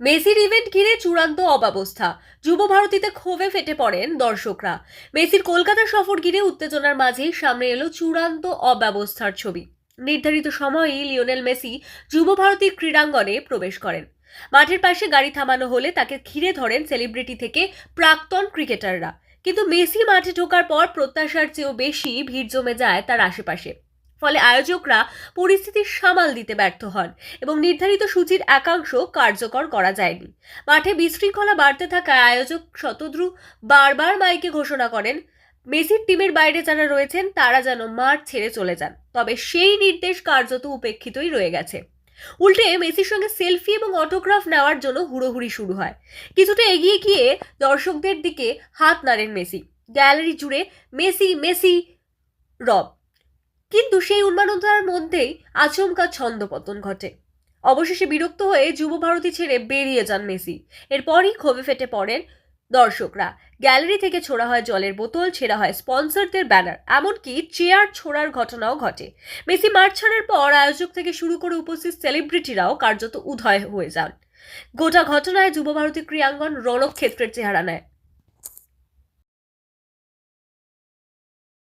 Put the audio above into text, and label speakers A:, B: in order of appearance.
A: মেসির ইভেন্ট ঘিরে চূড়ান্ত অব্যবস্থা যুব ভারতীতে ক্ষোভে ফেটে পড়েন দর্শকরা। মেসির কলকাতা সফর ঘিরে উত্তেজনার মাঝেই সামনে এলো চূড়ান্ত অব্যবস্থার ছবি। নির্ধারিত সময়েই লিওনেল মেসি যুব ভারতীর ক্রীড়াঙ্গনে প্রবেশ করেন। মাঠের পাশে গাড়ি থামানো হলে তাকে ঘিরে ধরেন সেলিব্রিটি থেকে প্রাক্তন ক্রিকেটাররা। কিন্তু মেসি মাঠে ঢোকার পর প্রত্যাশার চেয়েও বেশি ভিড় জমে যায় তার আশেপাশে। ফলে আয়োজকরা পরিস্থিতি সামাল দিতে ব্যর্থ হন এবং নির্ধারিত সূচির একাংশ কার্যকর করা যায়নি। মাঠে বিশৃঙ্খলা বাড়তে থাকায় আয়োজক শতদ্রু বারবার মাইকে ঘোষণা করেন, মেসির টিমের বাইরে যারা রয়েছেন তারা যেন মাঠ ছেড়ে চলে যান। তবে সেই নির্দেশ কার্যত উপেক্ষিতই রয়ে গেছে। উল্টে মেসির সঙ্গে সেলফি এবং অটোগ্রাফ নেওয়ার জন্য হুড়োহুড়ি শুরু হয়। কিছুটা এগিয়ে গিয়ে দর্শকদের দিকে হাত নাড়েন মেসি। গ্যালারি জুড়ে মেসি মেসি, রব। কিন্তু সেই উন্মাদনার মধ্যেই আচমকা ছন্দপতন ঘটে। অবশেষে বিরক্ত হয়ে যুব ভারতী ছেড়ে বেরিয়ে যান মেসি। এরপরই ক্ষোভে ফেটে পড়েন দর্শকরা। গ্যালারি থেকে ছোড়া হয় জলের বোতল, ছেঁড়া হয় স্পন্সরদের ব্যানার, এমনকি চেয়ার ছোড়ার ঘটনাও ঘটে। মেসি মাঠ ছাড়ার পর আয়োজক থেকে শুরু করে উপস্থিত সেলিব্রিটিরাও কার্যত উদয় হয়ে যান। গোটা ঘটনায় যুব ভারতী ক্রীড়াঙ্গন রণক্ষেত্রের চেহারা নেয়।